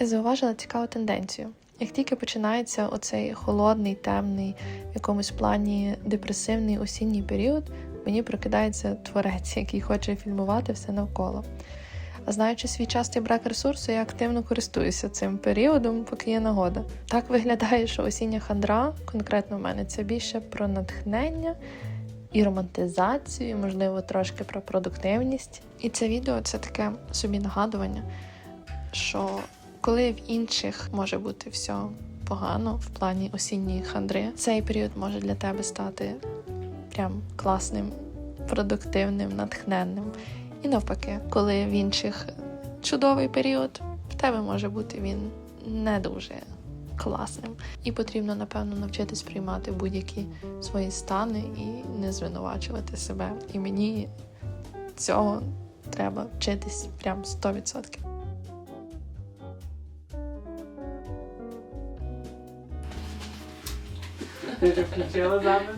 Я зауважила цікаву тенденцію. Як тільки починається оцей холодний, темний, в якомусь плані депресивний осінній період, мені прокидається творець, який хоче фільмувати все навколо. А знаючи свій частий брак ресурсу, я активно користуюся цим періодом, поки є нагода. Так виглядає, що осіння хандра, конкретно в мене, це більше про натхнення і романтизацію, можливо, трошки про продуктивність. І це відео це таке собі нагадування, що коли в інших може бути все погано в плані осінньої хандри, цей період може для тебе стати прям класним, продуктивним, натхненним. І навпаки, коли в інших чудовий період, в тебе може бути він не дуже класним. І потрібно, напевно, навчитись приймати будь-які свої стани і не звинувачувати себе. І мені цього треба вчитись прям 100%. Ти вже включила запис?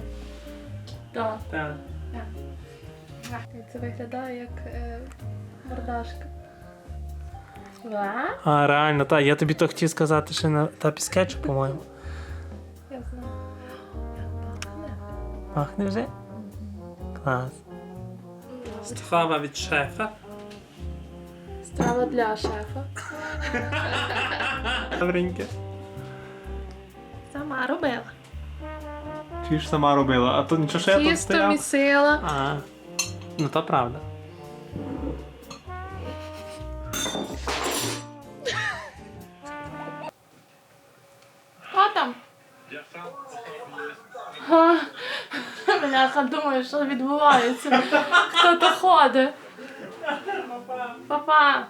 Так. Так. Це виглядає як е, мордашка. А, реально, так. Я тобі то хотів сказати, що на етапі скетчу, по-моєму. Я знаю. Як пахне. Пахне вже? Клас. Страва від шефа. Страва для шефа. Добреньке. Сама робила. Чи ж сама робила, а то нічого, що я тут Тісто стояв. місила. А, ну то правда. Що там? А, Бляха, думаю, що відбувається. Хто то ходить. Папа.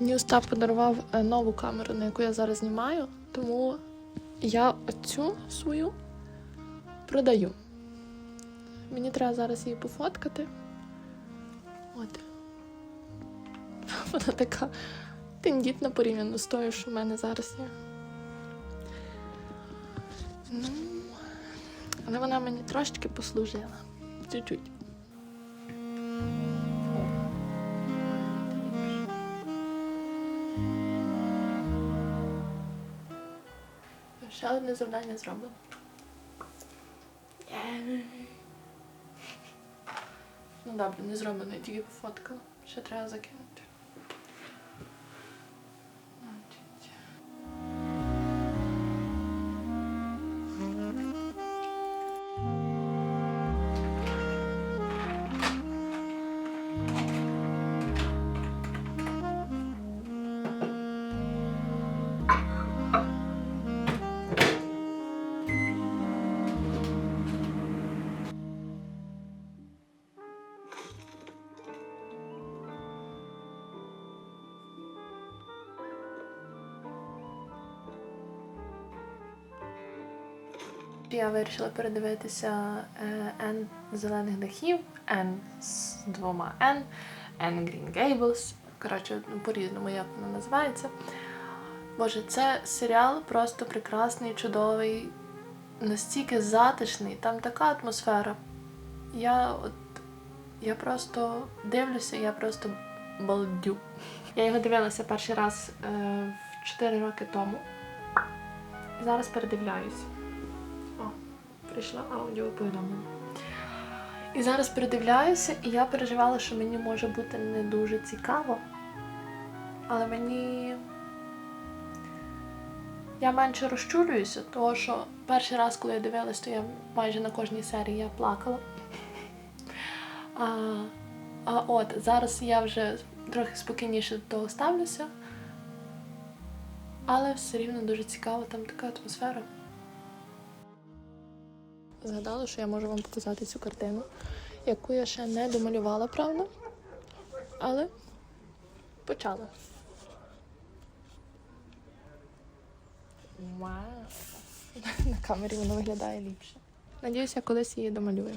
Мені Остап подарував е, нову камеру, на яку я зараз знімаю, тому я оцю свою продаю. Мені треба зараз її пофоткати. От. Вона така тендітна порівняно з тою, що в мене зараз є. Ну, але вона мені трошечки послужила. Чуть-чуть. Ще одне завдання зроблено. Ну добре, не зроблено, я тільки пофоткала. Ще треба закинути. Я вирішила передивитися е, N зелених дахів, N з двома N, N Green Gables. Коротше, ну, по-різному як воно називається. Боже, це серіал просто прекрасний, чудовий, настільки затишний, там така атмосфера. Я от я просто дивлюся, я просто балдю. Я його дивилася перший раз е, в 4 роки тому. Зараз передивляюсь. Прийшла аудіоповідомлення. І зараз передивляюся, і я переживала, що мені може бути не дуже цікаво. Але мені. Я менше розчулююся, тому що перший раз, коли я дивилась, то я майже на кожній серії я плакала. А, а от зараз я вже трохи спокійніше до того ставлюся. Але все рівно дуже цікаво, там така атмосфера. Згадала, що я можу вам показати цю картину, яку я ще не домалювала, правда? Але почала. Вау! На камері воно виглядає ліпше. Надіюся, я колись її домалюю.